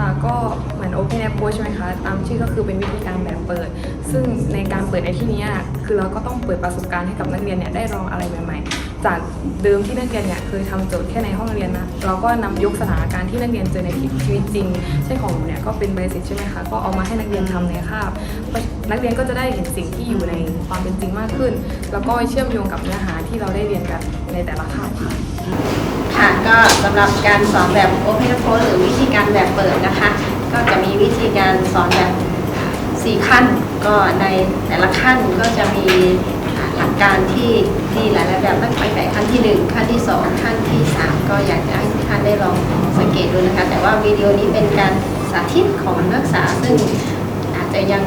ค่ะ ก็เหมือน Open Approach ใช่ไหมคะ ตามชื่อก็คือเป็นวิธีการแบบเปิด ซึ่งในการเปิดในที่นี้คือเราก็ต้องเปิดประสบการณ์ให้กับนักเรียนเนี่ยได้ลองอะไรใหม่ ๆ จากเดิมที่นักเรียนเนี่ยเคยทำโจทย์แค่ในห้องเรียนนะ เราก็นำยกสถานการณ์ที่นักเรียนเจอในชีวิตจริง เช่นของหนูเนี่ยก็เป็นเบสิกใช่ไหมคะ ก็เอามาให้นักเรียนทำในคาบ นักเรียนก็จะได้เห็นสิ่งที่อยู่ในความเป็นจริงมากขึ้น แล้วก็เชื่อมโยงกับเนื้อหาที่เราได้เรียนกันในแต่ละคาบค่ะ สำหรับการสอนแบบ Open Approach หรือวิธีการแบบเปิดนะคะ ก็จะมีวิธีการสอนแบบ 4 ขั้น ก็ในแต่ละขั้นก็จะมีหลักการที่ที่หลายๆแบบตั้งแต่ขั้นที่ 1 ขั้นที่ 2 ขั้นที่ 3 ก็อยากจะให้ทุกท่านได้ลองสังเกตดูนะคะ แต่ว่าวิดีโอนี้เป็นการสาธิตของนักศึกษาซึ่งอาจจะยัง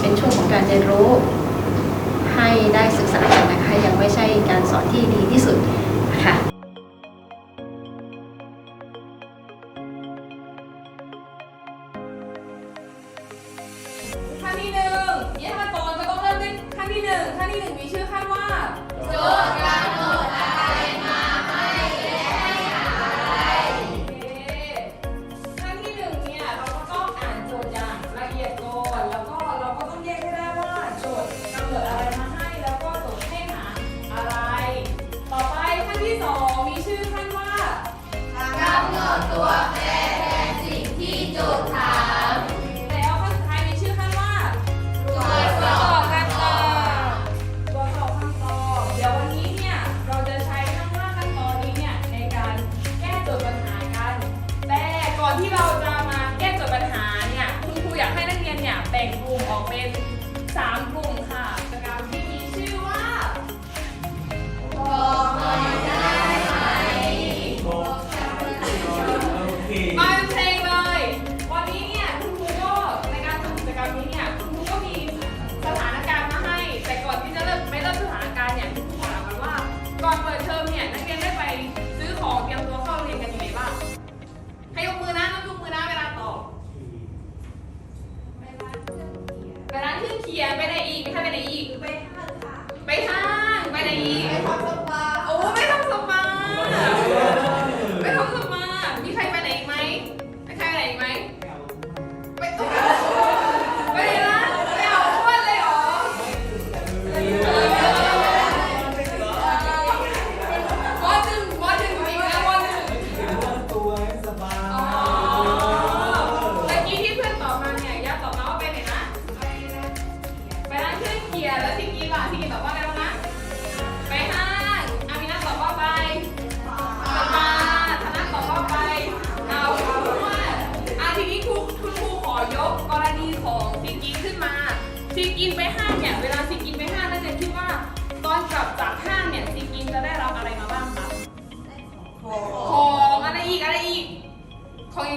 เป็นช่วงของการเรียนรู้ให้ได้ศึกษากันนะคะยังไม่ใช่การสอนที่ดีที่สุดค่ะ ขั้นที่หนึ่งแยกขั้นตอนก็ต้องเริ่มด้วยขั้นที่หนึ่งขั้นที่หนึ่งมีชื่อขั้นว่าโจทย์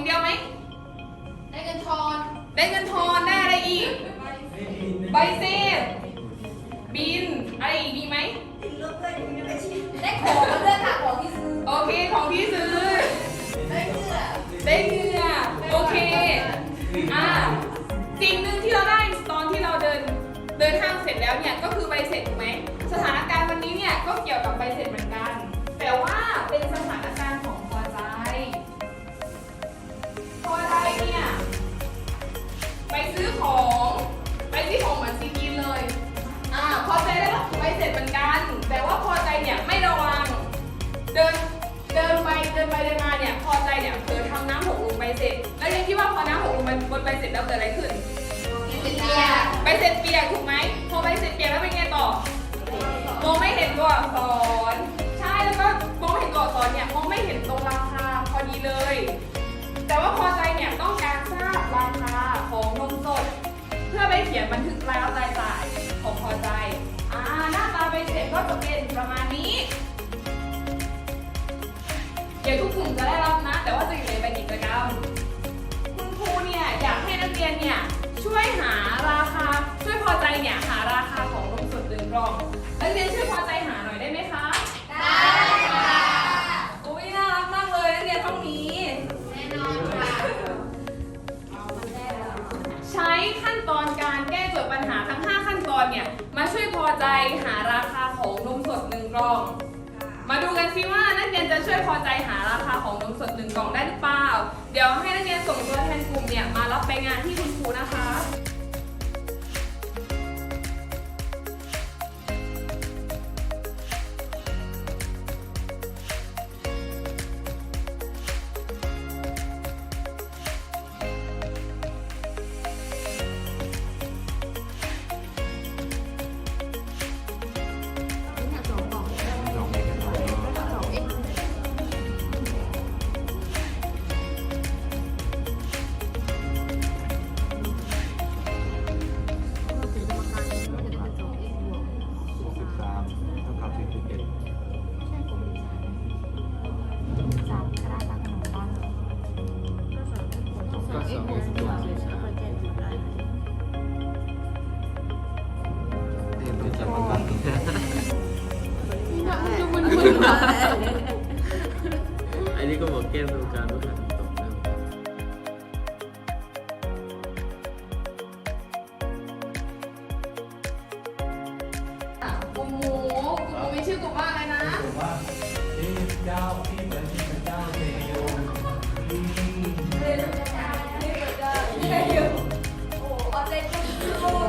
องอย่างเดียวไหม ได้เงินทอน ได้เงินทอนได้อะไรอีก ใบเสร็จบิน อะไรอีกมีไหมได้ของมาด้วยค่ะของที่ซื้อ โอเค ของที่ซื้อ ได้เสื้อได้เหงื่อโอเค อ่า สิ่งหนึ่งที่เราได้ตอนที่เราเดิน เดินห้างเสร็จแล้วเนี่ย ก็คือใบเสร็จถูกไหม สถานการณ์วันนี้เนี่ย ก็เกี่ยวกับใบเสร็จเหมือนกัน แต่ว่าเป็นสถานการณ์ พอใจเนี่ย ไปซื้อของ ไปซื้อของเหมือนซีกินเลย อ่า พอใจได้รับใบเสร็จเหมือนกัน แต่ว่าพอใจเนี่ยไม่ระวัง เดิน เดินไป เดินไปเดินมาเนี่ย พอใจเนี่ยเผลอทำน้ำหกลงไปเสร็จ แล้วยังคิดว่าพอน้ำหกลงไปบนใบเสร็จแล้วเกิดอะไรขึ้นเสียใบเสร็จเปียกถูกไหม พอใบเสร็จเปียกแล้วเป็นไงต่อ มองไม่เห็นตัวอักษร ใช่ แล้วก็มองไม่เห็นตัวอักษรเนี่ย มองไม่เห็นตรงราคาพอดีเลย แต่ว่าพอใจเนี่ยต้องการทราบราคาของนมสด เพื่อไปเขียนบันทึกรายรับรายจ่ายของพอใจ อ่าหน้าตาใบเสร็จก็จะเป็นประมาณนี้ เดี๋ยวทุกกลุ่มจะได้รับนะ แต่ว่าจะอยู่ในใบกิจกรรม คุณครูเนี่ยอยากให้นักเรียนเนี่ยช่วยหาราคาช่วยพอใจเนี่ยหาราคาของนมสดหนึ่งกล่องนักเรียนช่วยพอใจหา มาช่วยพอใจหาราคาของนมสดหนึ่งกล่อง มาดูกันซิว่านักเรียนจะจะช่วยพอใจหาราคาของนมสดหนึ่งกล่องได้หรือเปล่า เดี๋ยวให้นักเรียนส่งตัวแทนกลุ่มเนี่ยมารับไปงานที่คุณครูนะคะ ชื่อกลุ่มว่าอะไรนะ ผมว่าที่เจ้าที่เหมือนที่พระเจ้าเทโยที่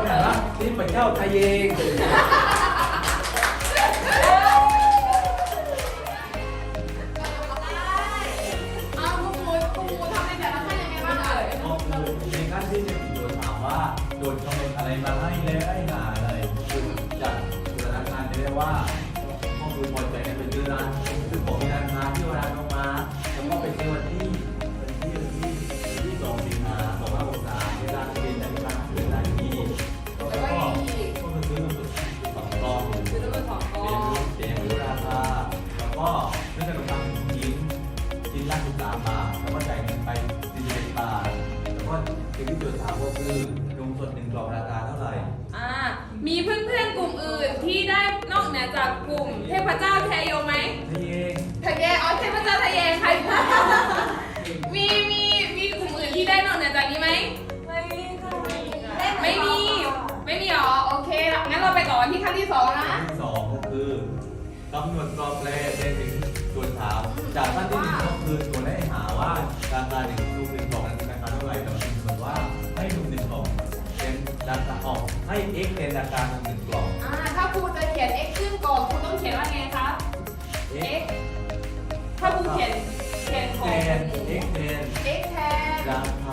แต่ละที่พระเจ้าทะเยงเอากลุ่มหมูกลุ่มหมูทำในแต่ละขั้นยังไงบ้างเอ่ยก็คือในขั้นที่หนึ่งโดนถามว่าโดนคอมเมนต์อะไรมาให้แล้วให้หาอะไรคือจากสถานการณ์ได้ว่า ข้อมูลพอใจกันเป็นเดือนคือผมมีราคาที่เวลาลงมาแล้วก็ไปซื้อวันที่วันที่วันที่วันที่สองสิงหาสองพันหกสามที่ร้านเรียนในร้านเรียนร้านที่ก็ก็ก็คือซื้อมาสองกล่องคือจำนวนสองกเรียนองรู้เรียนรู้ราคาแล้วก็เรื่องการทำชิ้นชิ้นละสิบสามบาทแล้วก็จ่ายเงินไปสี่สิบบาทแล้วก็สิ่งที่โจทย์ถามก็คือนมสดหนึ่งกล่องราคาเท่าไหร่อ่ามีเพื่อนๆกลุ่มอื่นที่ได้ นอกเหนือจากกลุ่มเทพเจ้าแทโยไหมนี่เองทะเยอ๋อเทพเจ้าทะเยใครมีมีมีกลุ่มอื่นที่ได้นอกเหนือจากนี้ไหม ไม่มี ไม่มีหรอ โอเคงั้นเราไปต่อที่ขั้นที่สองนะขั้นที่สองก็คือกำหนดกรอบแปลในถึงโจทย์ถาม จากขั้นที่หนึ่งก็คือตัวได้หาว่าราคาหนึ่งลูกหนึ่งกล่องนั้นราคาเท่าไหร่เราถึงบอกว่าให้ลูกหนึ่งกล่องเป็นราคาออกให้ x เป็นราคานมหนึ่งกล่องอ่าถ้า ครูจะเขียน x ขึ้นก่อนครูต้องเขียนว่าไงคะ x x ถ้าครูเขียนเขียนขแทองน x แทน x แทน ราคา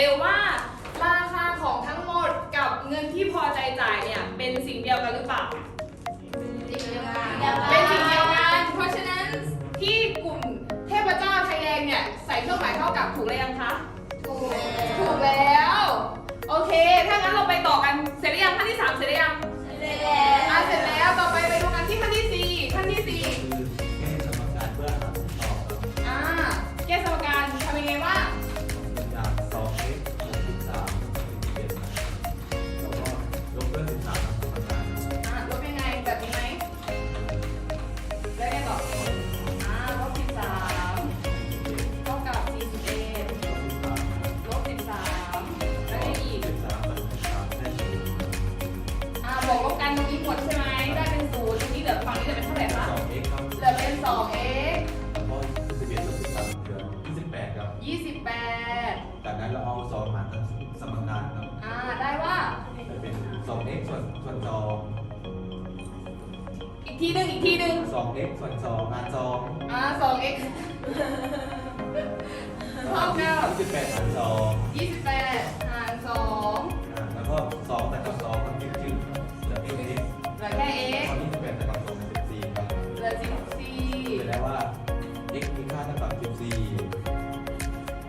วยกันดูหน่อยเร็วว่าราคาของทั้งหมดกับเงินที่พอใจจ่ายเนี่ยเป็นสิ่งเดียวกันหรือเปล่าจริงยังไงเป็นสิ่งเดียวกัน เพราะฉะนั้นที่กลุ่มเทพเจ้าไทยแดงเนี่ยใส่เครื่องหมายเท่ากับถูกเลยยังคะถูกถูกแล้ว โอเค ถ้างั้นเราไปต่อกัน เสร็จหรือยังขั้นที่3เสร็จหรือยังเสร็จแล้วอ่าเสร็จแล้ว ต่อไปไป 2x ส่วนส่วนอีกทีหนึ่งอีกทีหนึ่ง2 2x ส่วน2มา2อ่าสองเอ็กซ์เท่ากับ 28หาร2ยี่สิบแปดหารสองอ่าแล้วก็2แต่กับ2มันจืดจืดเหลือแค่เอกเหลือแค่เอ็กตซ์อนนี้28แต่กับ2เป็น14ครับเหลือสิซีเห็นแล้วว่า x มีค่าเท่ากับ14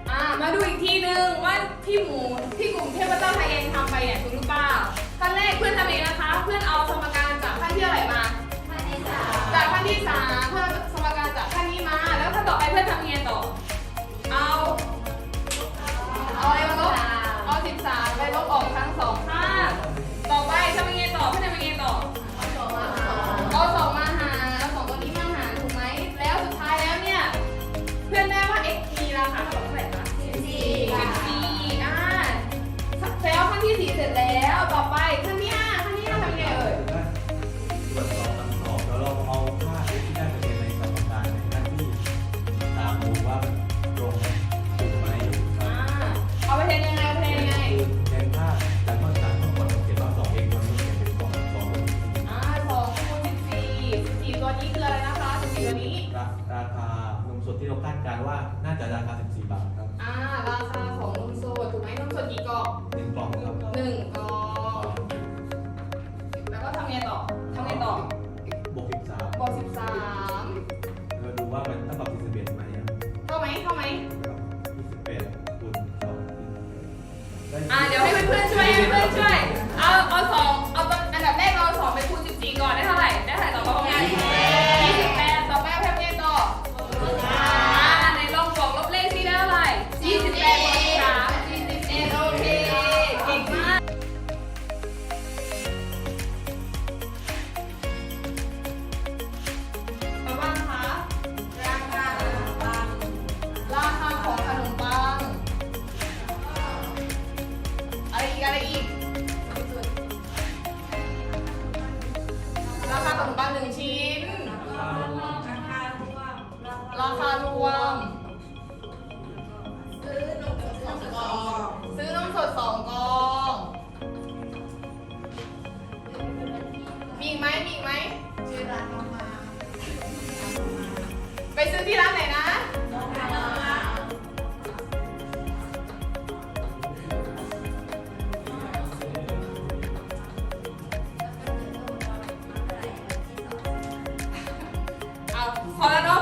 อ่มาดูอีกทีหนึ่งว่าที่หมูที่กลุ่มเทพเจ้าไทยเองทำไปเนี่ยถูกหรือเปล่า ขั้นแรกเพื่อนทำเองนะคะ เพื่อนเอาสมการจากค่านที่อวไหลมา ดูว่าลงถูกไหมอ่าเอาไปเทนยังไงเอาไปเทนยังไงแทนผ้าแล้วก็ตัดทั้งหมดเขียนว่าสองเองมันเขียนเป็นสองสองสองคูณสิบสี่สิบสี่ตัวนี้คืออะไรนะคะสิบสี่ตัวนี้ ราคา นมสดที่เราคาดการณ์ว่าน่าจะราคา 14 บาท หนึ่ 好了然后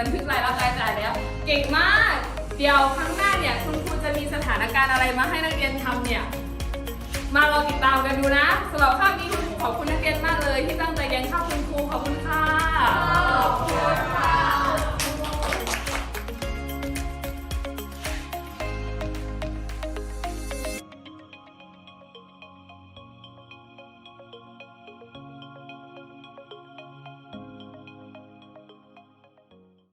บันทึกรายรับรายจ่ายแล้ว เก่งมาก เดี๋ยวครั้งหน้าเนี่ยคุณครูจะมีสถานการณ์อะไรมาให้นักเรียนทำเนี่ย มารอติดตามกันดูนะสำหรับภาพนี้คุณครูขอบคุณนักเรียนมากเลย ที่ตั้งใจเรียนข้าวคุณครูขอบคุณค่ะ